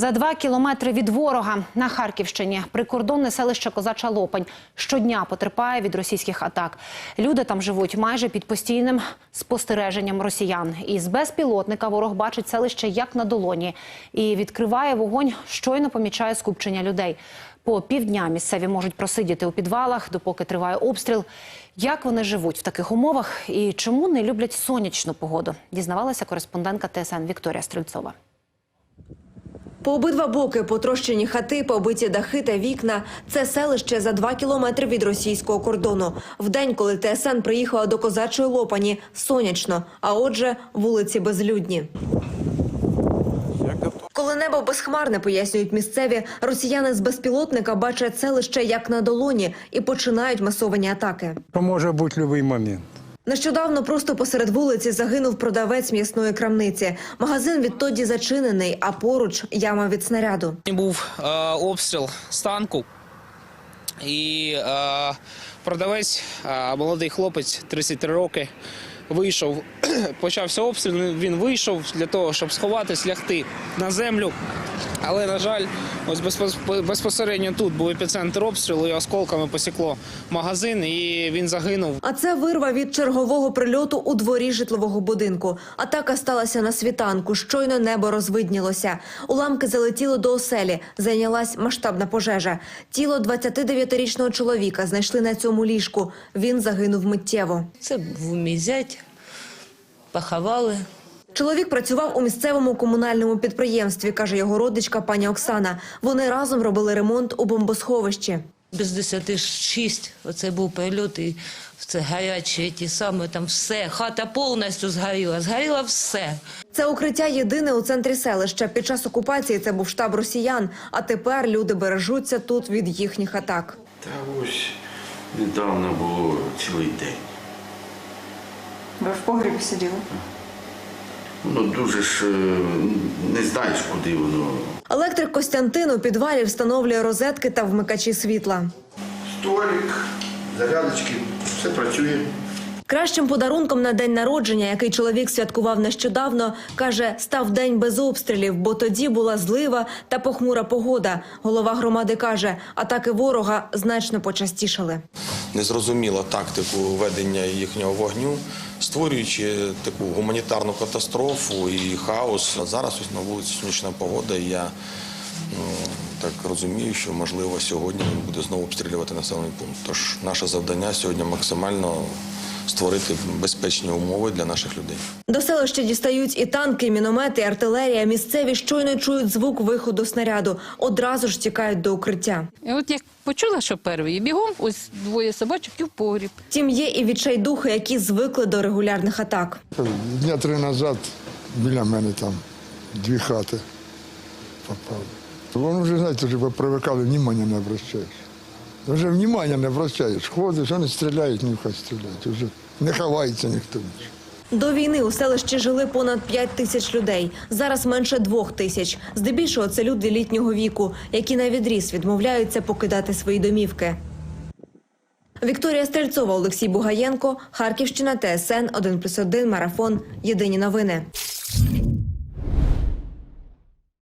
За два кілометри від ворога на Харківщині прикордонне селище Козача Лопань щодня потерпає від російських атак. Люди там живуть майже під постійним спостереженням росіян. І з безпілотника ворог бачить селище як на долоні і відкриває вогонь, щойно помічає скупчення людей. По півдня місцеві можуть просидіти у підвалах, допоки триває обстріл. Як вони живуть в таких умовах і чому не люблять сонячну погоду? Дізнавалася кореспондентка ТСН Вікторія Стрельцова. По обидва боки потрощені хати, побиті дахи та вікна. Це селище за два кілометри від російського кордону. В день, коли ТСН приїхала до козачої лопані, сонячно, а отже, вулиці безлюдні. Коли небо безхмарне, пояснюють місцеві, росіяни з безпілотника бачать селище як на долоні і починають масовані атаки. Може бути будь-який момент. Нещодавно просто посеред вулиці загинув продавець м'ясної крамниці. Магазин відтоді зачинений, а поруч яма від снаряду. Був е, обстріл з танку, і е, продавець, е, молодий хлопець, 33 роки, вийшов. Почався обстріл. Він вийшов для того, щоб сховатись, лягти на землю. Але, на жаль, ось безпос- безпосередньо тут був епіцентр обстрілу, і осколками посікло магазин, і він загинув. А це вирва від чергового прильоту у дворі житлового будинку. Атака сталася на світанку. Щойно небо розвиднілося. Уламки залетіли до оселі. Зайнялась масштабна пожежа. Тіло 29-річного чоловіка знайшли на цьому ліжку. Він загинув миттєво. Це був мій зять, поховали. Чоловік працював у місцевому комунальному підприємстві, каже його родичка пані Оксана. Вони разом робили ремонт у бомбосховищі. Без десяти шість, оце був прильот, і це гарячі, ті саме, там все, хата повністю згоріла, згоріло все. Це укриття єдине у центрі селища. Під час окупації це був штаб росіян. А тепер люди бережуться тут від їхніх атак. Та ось недавно було цілий день. Ви в погрібі сиділи? Воно дуже ж е, не знаєш, куди воно. Електрик Костянтин у підвалі встановлює розетки та вмикачі світла. Столик, зарядочки, все працює. Кращим подарунком на день народження, який чоловік святкував нещодавно, каже, став день без обстрілів, бо тоді була злива та похмура погода. Голова громади каже, атаки ворога значно почастішали. Незрозуміла тактику ведення їхнього вогню, створюючи таку гуманітарну катастрофу і хаос. А зараз ось на вулиці сонячна погода. І я ну, так розумію, що можливо сьогодні він буде знову обстрілювати населений пункт. Тож наше завдання сьогодні максимально створити безпечні умови для наших людей. До селища дістають і танки, і міномети, і артилерія. Місцеві щойно чують звук виходу снаряду. Одразу ж тікають до укриття. І от як почула, що перший, бігом ось двоє собачок і в погріб. Втім, є і відчайдухи, які звикли до регулярних атак. Дня три назад біля мене там дві хати попали. Вони вже, знаєте, вже привикали, внимання не обращаєш. Вже внимання не обращаєш. Ходиш, вони стріляють, нехай стріляють. Вже не ховається ніхто. До війни у селищі жили понад 5 тисяч людей. Зараз менше двох тисяч. Здебільшого це люди літнього віку, які на відріз відмовляються покидати свої домівки. Вікторія Стрельцова, Олексій Бугаєнко, Харківщина, ТСН 1+,1, Марафон. Єдині новини.